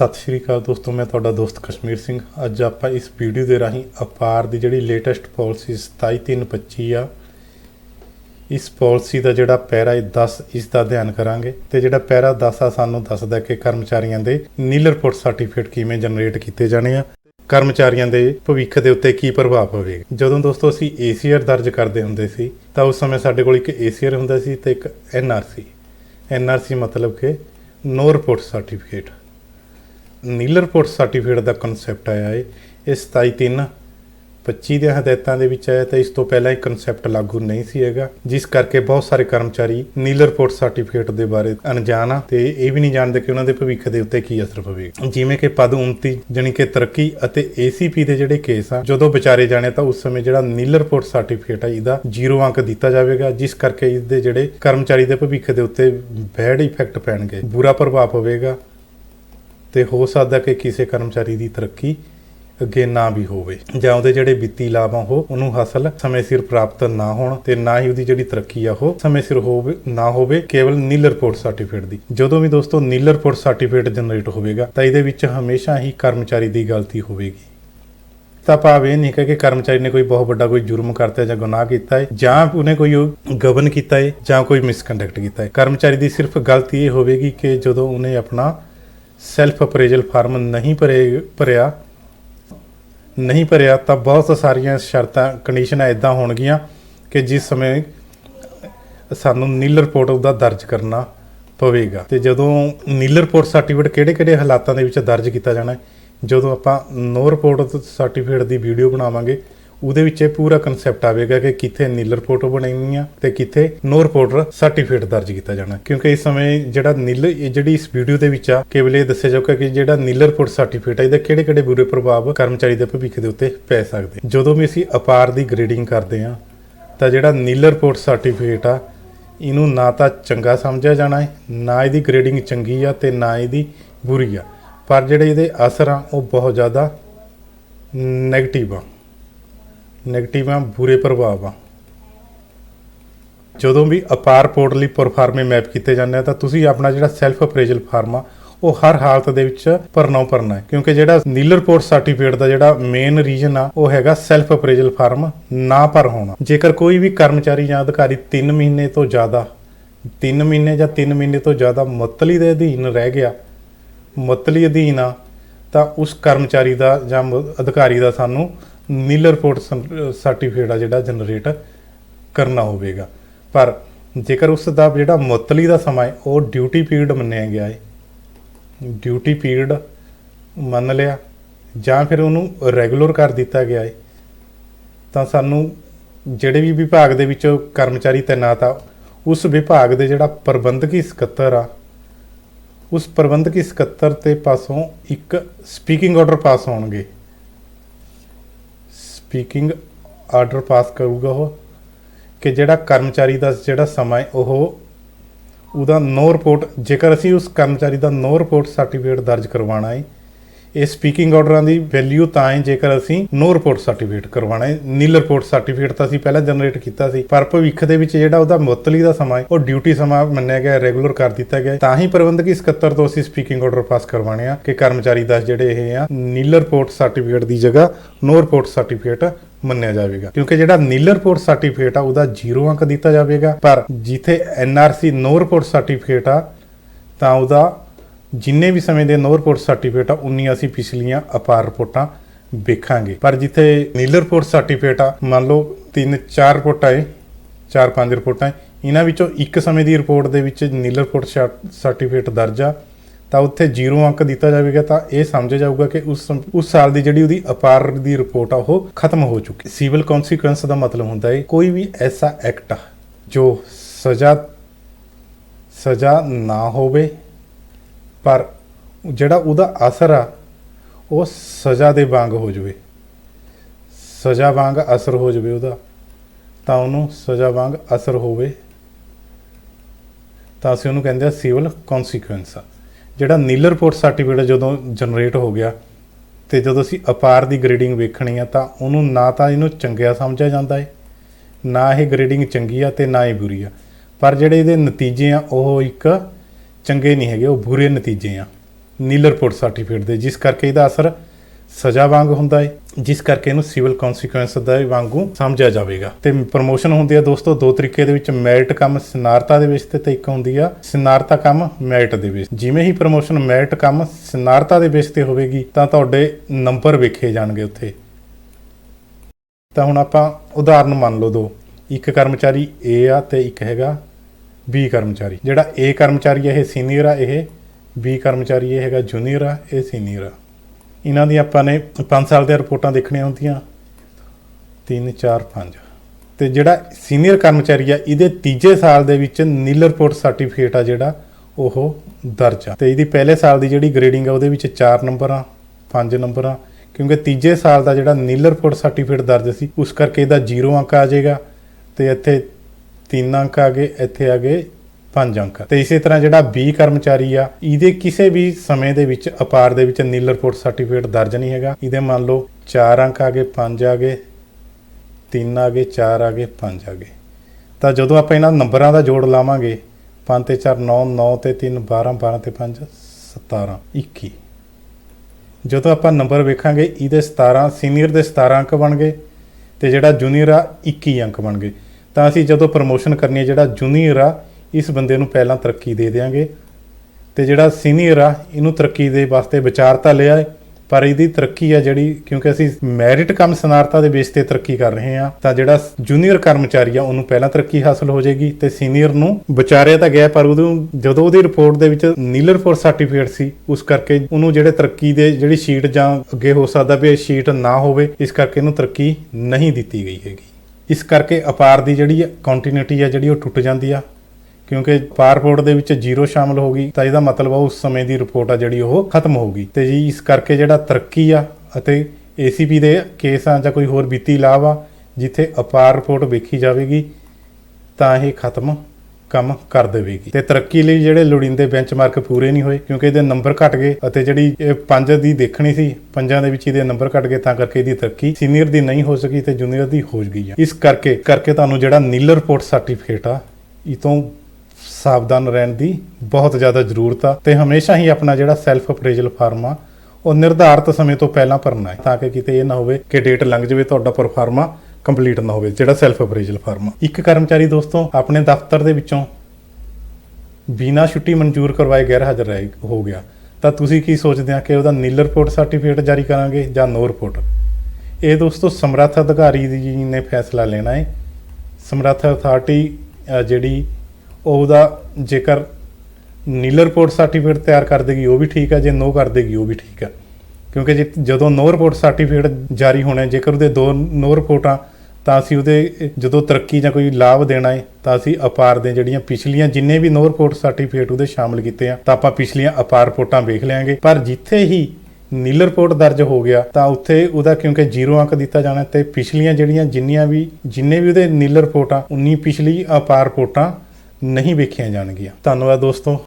ਸਤਿ ਸ਼੍ਰੀ ਅਕਾਲ ਦੋਸਤੋ, ਮੈਂ ਤੁਹਾਡਾ ਦੋਸਤ ਕਸ਼ਮੀਰ ਸਿੰਘ। ਅੱਜ ਆਪਾਂ ਇਸ ਵੀਡੀਓ ਦੇ ਰਾਹੀਂ ਅਪਾਰ ਦੀ ਜਿਹੜੀ ਲੇਟੈਸਟ ਪਾਲਿਸੀ 27325 ਆ, ਇਸ ਪਾਲਿਸੀ ਦਾ ਜਿਹੜਾ ਪੈਰਾ 10 ਇਸ ਦਾ ਅਧਿਐਨ ਕਰਾਂਗੇ ਤੇ ਜਿਹੜਾ ਪੈਰਾ 10 ਆ, ਸਾਨੂੰ ਦੱਸਦਾ ਕਿ ਕਰਮਚਾਰੀਆਂ ਦੇ ਨੀਲ ਰਿਪੋਰਟ ਸਰਟੀਫਿਕੇਟ ਕਿਵੇਂ ਜਨਰੇਟ ਕੀਤੇ ਜਾਣੇ ਆ, ਕਰਮਚਾਰੀਆਂ ਦੇ ਭਵਿੱਖ ਦੇ ਉੱਤੇ ਕੀ ਪ੍ਰਭਾਵ ਪਵੇਗਾ। ਜਦੋਂ ਦੋਸਤੋ ਅਸੀਂ ਏਸੀਆਰ ਦਰਜ ਕਰਦੇ ਹੁੰਦੇ ਸੀ, ਤਾਂ ਉਸ ਸਮੇਂ ਸਾਡੇ ਕੋਲ ਇੱਕ ਏਸੀਆਰ ਹੁੰਦਾ ਸੀ ਤੇ ਇੱਕ ਐਨਆਰਸੀ ਐਨਆਰਸੀ ਮਤਲਬ ਕਿ no report certificate nil report certificate ਦਾ ਕਨਸੈਪਟ ਆਇਆ ਹੈ ਇਹ 273 25 ਦੀਆਂ ਹਦਾਇਤਾਂ ਦੇ ਵਿੱਚ ਆਇਆ ਤਾਂ ਇਸ ਤੋਂ ਪਹਿਲਾਂ ਇਹ ਕਨਸੈਪਟ ਲਾਗੂ ਨਹੀਂ ਸੀ ਹੈਗਾ। ਜਿਸ ਕਰਕੇ ਬਹੁਤ ਸਾਰੇ ਕਰਮਚਾਰੀ ਨੀਲ ਰਿਪੋਰਟ ਸਰਟੀਫਿਕੇਟ ਦੇ ਬਾਰੇ ਅਣਜਾਣ ਆ ਤੇ ਇਹ ਵੀ ਨਹੀਂ ਜਾਣਦੇ ਕਿ ਉਹਨਾਂ ਦੇ ਭਵਿੱਖ ਦੇ ਉੱਤੇ ਕੀ ਅਸਰ ਪਵੇਗਾ ਜਿਵੇਂ ਕਿ ਪਦ ਉન્નਤੀ ਜਾਣੀ ਕਿ ਤਰੱਕੀ ਅਤੇ ACP ਦੇ ਜਿਹੜੇ ਕੇਸ ਆ, ਜਦੋਂ ਵਿਚਾਰੇ ਜਾਣੇ ਤਾਂ ਉਸ ਸਮੇਂ ਜਿਹੜਾ ਨੀਲ ਰਿਪੋਰਟ ਸਰਟੀਫਿਕੇਟ ਆ, ਇਹਦਾ ਜ਼ੀਰੋ ਅੰਕ ਦਿੱਤਾ ਜਾਵੇਗਾ। ਜਿਸ ਕਰਕੇ ਇਸ ਦੇ ਜਿਹੜੇ ਕਰਮਚਾਰੀ ਦੇ ਭਵਿੱਖ ਦੇ ਉੱਤੇ ਬੈਡ ਇਫੈਕਟ ਪੈਣਗੇ, ਬੁਰਾ ਪ੍ਰਭਾਵ ਪਵੇਗਾ। ਤੇ ਹੋ ਸਕਦਾ ਕਿ ਕਿਸੇ ਕਰਮਚਾਰੀ ਦੀ ਤਰੱਕੀ ਅੱਗੇ ਨਾ ਵੀ ਹੋਵੇ। ਜਾਂ ਉਹਦੇ ਜਿਹੜੇ ਵਿੱਤੀ ਲਾਭ ਆ, ਉਹ ਉਹਨੂੰ ਹਾਸਲ ਸਮੇਂ ਸਿਰ ਪ੍ਰਾਪਤ ਨਾ ਹੋਣ ਤੇ ਨਾ ਹੀ ਉਹਦੀ ਜਿਹੜੀ ਤਰੱਕੀ ਆ, ਉਹ ਸਮੇਂ ਸਿਰ ਹੋਵੇ, ਨਾ ਹੋਵੇ, ਕੇਵਲ ਨੀਲ ਰਿਪੋਰਟ ਸਰਟੀਫਿਕੇਟ ਦੀ। ਜਦੋਂ ਵੀ ਦੋਸਤੋ ਨੀਲ ਰਿਪੋਰਟ ਸਰਟੀਫਿਕੇਟ ਜਨਰੇਟ ਹੋਵੇਗਾ, ਤਾਂ ਇਹਦੇ ਵਿੱਚ ਹਮੇਸ਼ਾ ਹੀ ਕਰਮਚਾਰੀ ਦੀ ਗਲਤੀ ਹੋਵੇਗੀ। ਤਾਂ ਭਾਵ ਇਹ ਨਹੀਂ ਕਿ ਕਰਮਚਾਰੀ ਨੇ ਕੋਈ ਬਹੁਤ ਵੱਡਾ ਕੋਈ ਜੁਰਮ ਕਰਤਾ ਹੈ ਜਾਂ ਗੁਨਾਹ ਕੀਤਾ ਹੈ ਜਾਂ ਉਹਨੇ ਕੋਈ ਗਬਨ ਕੀਤਾ ਹੈ ਜਾਂ ਕੋਈ ਮਿਸਕੰਡਕਟ ਕੀਤਾ ਹੈ ਕਰਮਚਾਰੀ ਦੀ ਸਿਰਫ ਗਲਤੀ ਇਹ ਹੋਵੇਗੀ ਕਿ ਜਦੋਂ ਉਹਨੇ ਆਪਣਾ ਸੈਲਫ ਅਪਰੇਜ਼ਲ ਫਾਰਮ ਨਹੀਂ ਭਰੇ, ਭਰਿਆ, ਨਹੀਂ ਭਰਿਆ, ਤਾਂ ਬਹੁਤ ਸਾਰੀਆਂ ਸ਼ਰਤਾਂ ਕੰਡੀਸ਼ਨਾਂ ਇਦਾਂ ਹੋਣਗੀਆਂ ਕਿ ਜਿਸ ਸਮੇਂ ਸਾਨੂੰ ਨੀਲ ਰਿਪੋਰਟ ਉਹਦਾ ਦਰਜ ਕਰਨਾ ਪਵੇਗਾ। ਤੇ ਜਦੋਂ ਨੀਲ ਰਿਪੋਰਟ ਸਰਟੀਫਿਕੇਟ ਕਿਹੜੇ-ਕਿਹੜੇ ਹਾਲਾਤਾਂ ਦੇ ਵਿੱਚ ਦਰਜ ਕੀਤਾ ਜਾਣਾ ਹੈ, ਜਦੋਂ ਆਪਾਂ ਨੋ ਰਿਪੋਰਟ ਸਰਟੀਫਿਕੇਟ ਦੀ ਵੀਡੀਓ ਬਣਾਵਾਂਗੇ ਉਹਦੇ ਵਿੱਚ ਇਹ ਪੂਰਾ ਕਨਸੈਪਟ ਆਵੇਗਾ ਕਿ ਕਿੱਥੇ ਨੀਲ ਰਿਪੋਰਟ ਬਣਾਉਣੀ ਆ ਤੇ ਕਿੱਥੇ ਨੋ ਰਿਪੋਰਟ ਸਰਟੀਫਿਕੇਟ ਦਰਜ ਕੀਤਾ ਜਾਣਾ। ਕਿਉਂਕਿ ਇਸ ਸਮੇਂ ਜਿਹੜਾ ਨੀਲ ਇਹ ਜਿਹੜੀ ਇਸ ਵੀਡੀਓ ਦੇ ਵਿੱਚ ਆ, ਕੇਵਲ ਇਹ ਦੱਸਿਆ ਜਾਊਗਾ ਕਿ ਜਿਹੜਾ ਨੀਲ ਰਿਪੋਰਟ ਸਰਟੀਫਿਕੇਟ ਹੈ ਇਹਦੇ ਕਿਹੜੇ-ਕਿਹੜੇ ਬੁਰੇ ਪ੍ਰਭਾਵ ਕਰਮਚਾਰੀ ਦੇ ਭਵਿੱਖ ਦੇ ਉੱਤੇ ਪੈ ਸਕਦੇ ਜਦੋਂ ਵੀ ਅਸੀਂ ਅਪਾਰ ਦੀ ਗ੍ਰੇਡਿੰਗ ਕਰਦੇ ਆ, ਤਾਂ ਜਿਹੜਾ ਨੀਲ ਰਿਪੋਰਟ ਸਰਟੀਫਿਕੇਟ ਆ, ਇਹਨੂੰ ਨਾ ਤਾਂ ਚੰਗਾ ਸਮਝਿਆ ਜਾਣਾ ਹੈ, ਨਾ ਇਹਦੀ ਗ੍ਰੇਡਿੰਗ ਚੰਗੀ ਆ ਤੇ ਨਾ ਇਹਦੀ ਬੁਰੀ ਆ। ਪਰ ਜਿਹੜੇ ਇਹਦੇ ਅਸਰ ਆ, ਉਹ ਬਹੁਤ ਜ਼ਿਆਦਾ 네ਗੇਟਿਵ ਆ। ਨੈਗੇਟਿਵ ਆ, ਬੁਰੇ ਪ੍ਰਭਾਵ ਆ। ਜਦੋਂ ਵੀ ਅਪਾਰ ਪੋਰਟ ਲਈ ਪਰਫਾਰਮੇ ਮੈਪ ਕੀਤੇ ਜਾਂਦੇ ਆ, ਤਾਂ ਤੁਸੀਂ ਆਪਣਾ ਜਿਹੜਾ ਸੈਲਫ ਅਪਰੇਜ਼ਲ ਫਾਰਮ ਆ, ਉਹ ਹਰ ਹਾਲਤ ਦੇ ਵਿੱਚ ਭਰਨਾ ਭਰਨਾ ਹੈ। ਕਿਉਂਕਿ ਜਿਹੜਾ ਨੀਲਰ ਰਿਪੋਰਟ ਸਰਟੀਫਿਕੇਟ ਦਾ ਜਿਹੜਾ ਮੇਨ ਰੀਜਨ ਆ, ਉਹ ਹੈਗਾ ਸੈਲਫ ਅਪਰੇਜ਼ਲ ਫਾਰਮ ਨਾ ਭਰ ਹੋਣਾ। ਜੇਕਰ ਕੋਈ ਵੀ ਕਰਮਚਾਰੀ ਜਾਂ ਅਧਿਕਾਰੀ 3 ਮਹੀਨੇ ਤੋਂ ਜ਼ਿਆਦਾ 3 ਮਹੀਨੇ ਜਾਂ 3 ਮਹੀਨੇ ਤੋਂ ਜ਼ਿਆਦਾ ਮੁਅੱਤਲੀ ਦੇ ਅਧੀਨ ਰਹਿ ਗਿਆ ਮੁਅੱਤਲੀ ਅਧੀਨ ਆ, ਤਾਂ ਉਸ ਕਰਮਚਾਰੀ ਦਾ ਜਾਂ ਅਧਿਕਾਰੀ ਦਾ ਸਾਨੂੰ ਨੀਲ ਰਿਪੋਰਟ ਸਰਟੀਫਿਕੇਟ ਆ ਜਿਹੜਾ ਜਨਰੇਟ ਕਰਨਾ ਹੋਵੇਗਾ। ਪਰ ਜੇਕਰ ਉਸ ਦਾ ਜਿਹੜਾ ਮੁਅੱਤਲੀ ਦਾ ਸਮਾਂ ਹੈ, ਉਹ ਡਿਊਟੀ ਪੀਰੀਅਡ ਮੰਨਿਆ ਗਿਆ ਹੈ। ਡਿਊਟੀ ਪੀਰੀਅਡ ਮੰਨ ਲਿਆ, ਜਾਂ ਫਿਰ ਉਹਨੂੰ ਰੈਗੂਲਰ ਕਰ ਦਿੱਤਾ ਗਿਆ ਹੈ। ਤਾਂ ਸਾਨੂੰ ਜਿਹੜੇ ਵੀ ਵਿਭਾਗ ਦੇ ਵਿੱਚ ਕਰਮਚਾਰੀ ਤੈਨਾਤ ਆ, ਉਸ ਵਿਭਾਗ ਦੇ ਜਿਹੜਾ ਪ੍ਰਬੰਧਕੀ ਸਕੱਤਰ ਆ, ਉਸ ਪ੍ਰਬੰਧਕੀ ਸਕੱਤਰ ਤੇ ਪਾਸੋਂ ਇੱਕ ਸਪੀਕਿੰਗ ਆਰਡਰ ਪਾਸ ਹੋਣਗੇ। ਸਪੀਕਿੰਗ ਆਰਡਰ ਪਾਸ ਕਰੂਗਾ ਉਹ, ਕਿ ਜਿਹੜਾ ਕਰਮਚਾਰੀ ਦਾ ਜਿਹੜਾ ਸਮਾਂ ਹੈ ਉਹ, ਉਹਦਾ ਨੋ ਰਿਪੋਰਟ, ਜੇਕਰ ਅਸੀਂ ਉਸ ਕਰਮਚਾਰੀ ਦਾ ਨੋ ਰਿਪੋਰਟ ਸਰਟੀਫਿਕੇਟ ਦਰਜ ਕਰਵਾਉਣਾ ਹੈ ਇਹ ਸਪੀਕਿੰਗ ਆਰਡਰਾਂ ਦੀ ਵੈਲਿਊ ਤਾਂ ਹੈ ਜੇਕਰ ਅਸੀਂ ਨੋ ਰਿਪੋਰਟ ਸਰਟੀਫਿਕੇਟ ਕਰਵਾਉਣਾ ਹੈ, ਨੀਲ ਰਿਪੋਰਟ ਸਰਟੀਫਿਕੇਟ ਤਾਂ ਅਸੀਂ ਪਹਿਲਾਂ ਜਨਰੇਟ ਕੀਤਾ ਸੀ, ਪਰ ਭਵਿੱਖ ਦੇ ਵਿੱਚ ਜਿਹੜਾ ਉਹਦਾ ਮੁਅੱਤਲੀ ਦਾ ਸਮਾਂ ਹੈ, ਉਹ ਡਿਊਟੀ ਸਮਾਂ ਮੰਨਿਆ ਗਿਆ ਰੈਗੂਲਰ ਕਰ ਦਿੱਤਾ ਗਿਆ ਤਾਂ ਹੀ ਪ੍ਰਬੰਧਕੀ ਸਕੱਤਰ ਤੋਂ ਅਸੀਂ ਸਪੀਕਿੰਗ ਆਰਡਰ ਪਾਸ ਕਰਵਾਉਣੇ ਆ ਕਿ ਕਰਮਚਾਰੀ ਦਾ ਜਿਹੜੇ ਇਹ ਆ, ਨੀਲ ਰਿਪੋਰਟ ਸਰਟੀਫਿਕੇਟ ਦੀ ਜਗ੍ਹਾ ਨੋ ਰਿਪੋਰਟ ਸਰਟੀਫਿਕੇਟ ਮੰਨਿਆ ਜਾਵੇਗਾ। ਕਿਉਂਕਿ ਜਿਹੜਾ ਨੀਲ ਰਿਪੋਰਟ ਸਰਟੀਫਿਕੇਟ ਆ, ਉਹਦਾ 0 ਅੰਕ ਦਿੱਤਾ ਜਾਵੇਗਾ, ਪਰ ਜਿੱਥੇ ਐਨਆਰਸੀ ਨੋ ਰਿਪੋਰਟ ਸਰਟੀਫਿਕੇਟ ਆ, ਤਾਂ ਉਹਦਾ ਜਿੰਨੇ ਵੀ ਸਮੇਂ ਦੇ ਨੋ ਰਿਪੋਰਟ ਸਰਟੀਫਿਕੇਟ ਆ ਉਨੀਆਂ ਅਸੀਂ ਪਿਛਲੀਆਂ ਅਪਾਰ ਰਿਪੋਰਟਾਂ ਵੇਖਾਂਗੇ। ਪਰ ਜਿੱਥੇ ਨੀਲ ਰਿਪੋਰਟ ਸਰਟੀਫਿਕੇਟ ਆ ਮੰਨ ਲਓ ਤਿੰਨ ਚਾਰ ਰਿਪੋਰਟਾਂ ਏ ਚਾਰ ਪੰਜ ਰਿਪੋਰਟਾਂ ਹੈ, ਇਹਨਾਂ ਵਿੱਚੋਂ ਇੱਕ ਸਮੇਂ ਦੀ ਰਿਪੋਰਟ ਦੇ ਵਿੱਚ ਨੀਲ ਰਿਪੋਰਟ ਸਰਟੀਫਿਕੇਟ ਦਰਜ ਆ ਤਾਂ ਉੱਥੇ ਜੀਰੋ ਅੰਕ ਦਿੱਤਾ ਜਾਵੇਗਾ ਤਾਂ ਇਹ ਸਮਝਿਆ ਜਾਊਗਾ ਕਿ ਉਸ ਸਮ- ਉਸ ਸਾਲ ਦੀ ਜਿਹੜੀ ਉਹਦੀ ਅਪਾਰ ਦੀ ਰਿਪੋਰਟ ਆ ਉਹ ਖਤਮ ਹੋ ਚੁੱਕੀ ਸਿਵਲ ਕਨਸੀਕੁਐਂਸ ਦਾ ਮਤਲਬ ਹੁੰਦਾ ਹੈ ਕੋਈ ਵੀ ਐਸਾ ਐਕਟ ਜੋ ਸਜ਼ਾ ਸਜ਼ਾ ਨਾ ਹੋਵੇ ਪਰ ਜਿਹੜਾ ਉਹਦਾ ਅਸਰ ਆ, ਉਹ ਸਜ਼ਾ ਦੇ ਵਾਂਗ ਹੋ ਜਾਵੇ। ਸਜ਼ਾ ਵਾਂਗ ਅਸਰ ਹੋ ਜਾਵੇ ਉਹਦਾ, ਤਾਂ ਉਹਨੂੰ ਸਜ਼ਾ ਵਾਂਗ ਅਸਰ ਹੋਵੇ। ਤਾਂ ਅਸੀਂ ਉਹਨੂੰ ਕਹਿੰਦੇ ਆ ਸਿਵਲ ਕਨਸੀਕੁਐਂਸ ਜਿਹੜਾ ਨੀਲਰ ਰਿਪੋਰਟ ਸਰਟੀਫਿਕੇਟ ਜਦੋਂ ਜਨਰੇਟ ਹੋ ਗਿਆ ਤੇ ਜਦੋਂ ਅਸੀਂ ਅਪਾਰ ਦੀ ਗ੍ਰੇਡਿੰਗ ਵੇਖਣੀ ਆ, ਤਾਂ ਉਹਨੂੰ ਨਾ ਤਾਂ ਇਹਨੂੰ ਚੰਗਿਆ ਸਮਝਿਆ ਜਾਂਦਾ ਏ, ਨਾ ਇਹ ਗ੍ਰੇਡਿੰਗ ਚੰਗੀ ਆ ਤੇ ਨਾ ਹੀ ਬੁਰੀ ਆ। ਪਰ ਜਿਹੜੇ ਇਹਦੇ ਨਤੀਜੇ ਆ, ਉਹ ਇੱਕ ਚੰਗੇ ਨਹੀਂ ਹੈਗੇ, ਉਹ ਬੁਰੇ ਨਤੀਜੇ ਆ। ਨੀਲਰ ਰਿਪੋਰਟ ਸਰਟੀਫਿਕੇਟ ਦੇ, ਜਿਸ ਕਰਕੇ ਇਹਦਾ ਅਸਰ ਸਜ਼ਾ ਵਾਂਗ ਹੁੰਦਾ ਹੈ ਜਿਸ ਕਰਕੇ ਇਹਨੂੰ ਸਿਵਲ ਕਨਸੀਕੁਐਂਸ ਦਾ ਵਾਂਗੂ ਸਮਝਿਆ ਜਾਵੇਗਾ। ਤੇ ਪ੍ਰਮੋਸ਼ਨ ਹੁੰਦੀ ਆ ਦੋਸਤੋ, ਦੋ ਤਰੀਕੇ ਦੇ ਵਿੱਚ ਮੈਰਿਟ ਕੰਮ ਸਨਾਰਤਾ ਦੇ ਵਿੱਚ ਤੇ ਇੱਕ ਹੁੰਦੀ ਆ ਸਨਾਰਤਾ ਕੰਮ ਮੈਰਿਟ ਦੇ ਵਿੱਚ। ਜਿਵੇਂ ਹੀ ਪ੍ਰਮੋਸ਼ਨ ਮੈਰਿਟ ਕੰਮ ਸਨਾਰਤਾ ਦੇ ਵਿੱਚ ਤੇ ਹੋਵੇਗੀ, ਤਾਂ ਤੁਹਾਡੇ ਨੰਬਰ ਵੇਖੇ ਜਾਣਗੇ ਉੱਥੇ। ਤਾਂ ਹੁਣ ਆਪਾਂ ਉਦਾਹਰਨ ਮੰਨ ਲਓ ਦੋ। ਇੱਕ ਕਰਮਚਾਰੀ A ਆ ਤੇ ਇੱਕ ਹੈਗਾ ਬੀ ਕਰਮਚਾਰੀ। ਜਿਹੜਾ ਏ ਕਰਮਚਾਰੀ ਆ, ਇਹ ਸੀਨੀਅਰ ਆ, ਇਹ ਬੀ ਕਰਮਚਾਰੀ, ਇਹ ਹੈਗਾ ਜੂਨੀਅਰ ਆ, ਇਹ ਸੀਨੀਅਰ ਆ। ਇਹਨਾਂ ਦੀ ਆਪਾਂ ਨੇ 5 ਸਾਲ ਦੀਆਂ ਰਿਪੋਰਟਾਂ ਦੇਖਣੀਆਂ ਹੁੰਦੀਆਂ। 3 4 5 ਤੇ ਜਿਹੜਾ ਸੀਨੀਅਰ ਕਰਮਚਾਰੀ ਆ, ਇਹਦੇ ਤੀਜੇ ਸਾਲ ਦੇ ਵਿੱਚ ਨੀਲ ਰਿਪੋਰਟ ਸਰਟੀਫਿਕੇਟ ਆ ਜਿਹੜਾ, ਉਹ ਦਰਜ ਆ। ਤੇ ਇਹਦੀ ਪਹਿਲੇ ਸਾਲ ਦੀ ਜਿਹੜੀ ਗ੍ਰੇਡਿੰਗ ਆ, ਉਹਦੇ ਵਿੱਚ 4 ਨੰਬਰ ਆ 5 ਨੰਬਰ ਆ। ਕਿਉਂਕਿ ਤੀਜੇ ਸਾਲ ਦਾ ਜਿਹੜਾ ਨੀਲ ਰਿਪੋਰਟ ਸਰਟੀਫਿਕੇਟ ਦਰਜ ਸੀ, ਉਸ ਕਰਕੇ ਇਹਦਾ 0 ਅੰਕ ਆ ਜਾਏਗਾ। ਤੇ ਇੱਥੇ 3 ਅੰਕ ਆ ਗਏ, ਇੱਥੇ ਆ ਗਏ 5 ਅੰਕ। ਤੇ ਇਸੇ ਤਰ੍ਹਾਂ ਜਿਹੜਾ B ਕਰਮਚਾਰੀ ਆ, ਇਹਦੇ ਕਿਸੇ ਵੀ ਸਮੇਂ ਦੇ ਵਿੱਚ, ਅਪਾਰ ਦੇ ਵਿੱਚ ਨੀਲ ਰਿਪੋਰਟ ਸਰਟੀਫਿਕੇਟ ਦਰਜ ਨਹੀਂ ਹੈਗਾ। ਇਹਦੇ ਮੰਨ ਲਓ 4 ਅੰਕ ਆ ਗਏ 5 ਆ ਗਏ 3 ਆ ਗਏ 4 ਆ ਗਏ 5 ਆ ਗਏ। ਤਾਂ ਜਦੋਂ ਆਪਾਂ ਇਹਨਾਂ ਨੰਬਰਾਂ ਦਾ ਜੋੜ ਲਾਵਾਂਗੇ 5 ਤੇ 4 9 9 ਤੇ 3 12 12 ਤੇ 5 17 21 ਜਦੋਂ ਆਪਾਂ ਨੰਬਰ ਵੇਖਾਂਗੇ, ਇਹਦੇ 17 ਸੀਨੀਅਰ ਦੇ 17 ਅੰਕ ਬਣ ਗਏ, ਤੇ ਜਿਹੜਾ ਜੂਨੀਅਰ ਆ 21 ਅੰਕ ਬਣ ਗਏ। ਤਾਂ ਅਸੀਂ ਜਦੋਂ ਪ੍ਰਮੋਸ਼ਨ ਕਰਨੀ ਹੈ, ਜਿਹੜਾ ਜੂਨੀਅਰ ਆ, ਇਸ ਬੰਦੇ ਨੂੰ ਪਹਿਲਾਂ ਤਰੱਕੀ ਦੇ ਦੇਵਾਂਗੇ ਤੇ ਜਿਹੜਾ ਸੀਨੀਅਰ ਆ, ਇਹਨੂੰ ਤਰੱਕੀ ਦੇ ਵਾਸਤੇ ਵਿਚਾਰ ਤਾਂ ਲਿਆ ਹੈ ਪਰ ਇਹਦੀ ਤਰੱਕੀ ਆ ਜਿਹੜੀ, ਕਿਉਂਕਿ ਅਸੀਂ ਮੈਰਿਟ ਕੰਮ ਸਨਾਰਤਾ ਦੇ ਬੇਸ ਤੇ ਤਰੱਕੀ ਕਰ ਰਹੇ ਹਾਂ, ਤਾਂ ਜਿਹੜਾ ਜੂਨੀਅਰ ਕਰਮਚਾਰੀ ਆ, ਉਹਨੂੰ ਪਹਿਲਾਂ ਤਰੱਕੀ ਹਾਸਲ ਹੋ ਜਾਏਗੀ ਤੇ ਸੀਨੀਅਰ ਨੂੰ ਵਿਚਾਰਿਆ ਤਾਂ ਗਿਆ, ਪਰ ਉਦੋਂ ਜਦੋਂ ਉਹਦੀ ਰਿਪੋਰਟ ਦੇ ਵਿੱਚ ਨੀਲਰ ਫੋਰ ਸਰਟੀਫਿਕੇਟ ਸੀ, ਉਸ ਕਰਕੇ ਉਹਨੂੰ ਜਿਹੜੇ ਤਰੱਕੀ ਦੇ, ਜਿਹੜੀ ਸ਼ੀਟ ਜਾਂ ਅੱਗੇ ਹੋ ਸਕਦਾ ਵੀ ਇਹ ਸ਼ੀਟ ਨਾ ਹੋਵੇ, ਇਸ ਕਰਕੇ ਇਹਨੂੰ ਤਰੱਕੀ ਨਹੀਂ ਦਿੱਤੀ ਗਈ ਹੈਗੀ। ਇਸ ਕਰਕੇ ਅਪਾਰ ਦੀ ਜਿਹੜੀ ਕੰਟੀਨਿਊਟੀ ਆ, ਜਿਹੜੀ ਉਹ ਟੁੱਟ ਜਾਂਦੀ ਆ। ਕਿਉਂਕਿ ਪਾਰਪੋਰਟ ਦੇ ਵਿੱਚ ਜ਼ੀਰੋ ਸ਼ਾਮਲ ਹੋ ਗਈ, ਤਾਂ ਇਹਦਾ ਮਤਲਬ ਆ, ਉਸ ਸਮੇਂ ਦੀ ਰਿਪੋਰਟ ਆ ਜਿਹੜੀ ਉਹ ਖਤਮ ਹੋ ਗਈ ਤੇ ਜੀ ਇਸ ਕਰਕੇ ਜਿਹੜਾ ਤਰੱਕੀ ਆ ਅਤੇ ACP ਦੇ ਕੇਸ ਆ ਜਾਂ ਕੋਈ ਹੋਰ ਵਿੱਤੀ ਲਾਭ ਆ, ਜਿੱਥੇ ਅਪਾਰ ਰਿਪੋਰਟ ਵੇਖੀ ਜਾਵੇਗੀ, ਤਾਂ ਇਹ ਖਤਮ ਕੰਮ ਕਰ ਦੇਵੇਗੀ। ਤੇ ਤਰੱਕੀ ਲਈ ਜਿਹੜੇ ਲੋੜੀਂਦੇ ਬੈਂਚਮਾਰਕ ਪੂਰੇ ਨਹੀਂ ਹੋਏ, ਕਿਉਂਕਿ ਇਹਦੇ ਨੰਬਰ ਘਟ ਗਏ ਅਤੇ ਜਿਹੜੀ ਇਹ ਪੰਜ ਦੀ ਦੇਖਣੀ ਸੀ, ਪੰਜਾਂ ਦੇ ਵਿੱਚ ਇਹਦੇ ਨੰਬਰ ਘਟ ਗਏ, ਤਾਂ ਕਰਕੇ ਇਹਦੀ ਤਰੱਕੀ ਸੀਨੀਅਰ ਦੀ ਨਹੀਂ ਹੋ ਸਕੀ ਤੇ ਜੂਨੀਅਰ ਦੀ ਹੋ ਗਈ ਆ। ਇਸ ਕਰਕੇ ਕਰਕੇ ਤੁਹਾਨੂੰ ਜਿਹੜਾ ਨੀਲਰ ਰਿਪੋਰਟ ਸਰਟੀਫਿਕੇਟ ਆ, ਇਹ ਤੋਂ ਸਾਵਧਾਨ ਰਹਿਣ ਦੀ ਬਹੁਤ ਜ਼ਿਆਦਾ ਜ਼ਰੂਰਤ ਆ ਤੇ ਹਮੇਸ਼ਾ ਹੀ ਆਪਣਾ ਜਿਹੜਾ ਸੈਲਫ ਅਪਰੇਜ਼ਲ ਫਾਰਮ ਆ, ਉਹ ਨਿਰਧਾਰਤ ਸਮੇਂ ਤੋਂ ਪਹਿਲਾਂ ਭਰਨਾ ਹੈ, ਤਾਂ ਕਿ ਕਿਤੇ ਇਹ ਨਾ ਹੋਵੇ ਕਿ ਡੇਟ ਲੰਘ ਜਾਵੇ ਤੁਹਾਡਾ ਪਰਫਾਰਮਾ ਕੰਪਲੀਟ ਨਾ ਹੋਵੇ, ਜਿਹੜਾ ਸੈਲਫ ਅਪਰੇਜ਼ਲ ਫਾਰਮ ਇੱਕ ਕਰਮਚਾਰੀ ਦੋਸਤੋ, ਆਪਣੇ ਦਫ਼ਤਰ ਦੇ ਵਿੱਚੋਂ ਬਿਨਾਂ ਛੁੱਟੀ ਮਨਜ਼ੂਰ ਕਰਵਾਏ ਗੈਰ ਹਾਜ਼ਰ ਰਹਿ ਹੋ ਗਿਆ। ਤਾਂ ਤੁਸੀਂ ਕੀ ਸੋਚਦੇ ਆ ਕਿ ਉਹਦਾ ਨੀਲ ਰਿਪੋਰਟ ਸਰਟੀਫਿਕੇਟ ਜਾਰੀ ਕਰਾਂਗੇ ਜਾਂ ਨੋ ਰਿਪੋਰਟ? ਇਹ ਦੋਸਤੋ, ਸਮਰੱਥ ਅਧਿਕਾਰੀ ਜੀ ਨੇ ਫੈਸਲਾ ਲੈਣਾ ਹੈ ਸਮਰੱਥ ਅਥਾਰਟੀ ਜਿਹੜੀ ਉਹਦਾ ਜੇਕਰ ਨੀਲ ਰਿਪੋਰਟ ਸਰਟੀਫਿਕੇਟ ਤਿਆਰ ਕਰ ਦੇਗੀ, ਉਹ ਵੀ ਠੀਕ ਹੈ ਜੇ ਨੋ ਕਰ ਦੇਗੀ, ਉਹ ਵੀ ਠੀਕ ਹੈ ਕਿਉਂਕਿ ਜੇ, ਜਦੋਂ ਨੋ ਰਿਪੋਰਟ ਸਰਟੀਫਿਕੇਟ ਜਾਰੀ ਹੋਣਾ, ਜੇਕਰ ਉਹਦੇ ਦੋ ਨੋ ਰਿਪੋਰਟਾਂ ਤਾਂ ਅਸੀਂ ਉਹਦੇ, ਜਦੋਂ ਤਰੱਕੀ ਜਾਂ ਕੋਈ ਲਾਭ ਦੇਣਾ ਹੈ ਤਾਂ ਅਸੀਂ ਅਪਾਰ ਦੇ ਜਿਹੜੀਆਂ ਪਿਛਲੀਆਂ ਜਿੰਨੇ ਵੀ ਨੋ ਰਿਪੋਰਟ ਸਰਟੀਫਿਕੇਟ ਉਹਦੇ ਸ਼ਾਮਲ ਕੀਤੇ ਆ, ਤਾਂ ਆਪਾਂ ਪਿਛਲੀਆਂ ਅਪਾਰ ਰਿਪੋਰਟਾਂ ਵੇਖ ਲਿਆਂਗੇ। ਪਰ ਜਿੱਥੇ ਹੀ ਨੀਲ ਰਿਪੋਰਟ ਦਰਜ ਹੋ ਗਿਆ, ਤਾਂ ਉੱਥੇ ਉਹਦਾ ਕਿਉਂਕਿ ਜੀਰੋ ਅੰਕ ਦਿੱਤਾ ਜਾਣਾ ਤੇ ਪਿਛਲੀਆਂ ਜਿਹੜੀਆਂ ਜਿੰਨੀਆਂ ਵੀ, ਜਿੰਨੇ ਵੀ ਉਹਦੇ ਨੀਲ ਰਿਪੋਰਟ ਆ 19 ਪਿਛਲੀ ਅਪਾਰ ਰਿਪੋਰਟਾਂ ਨਹੀਂ ਵੇਖੀਆਂ ਜਾਣਗੀਆਂ। ਧੰਨਵਾਦ ਦੋਸਤੋ।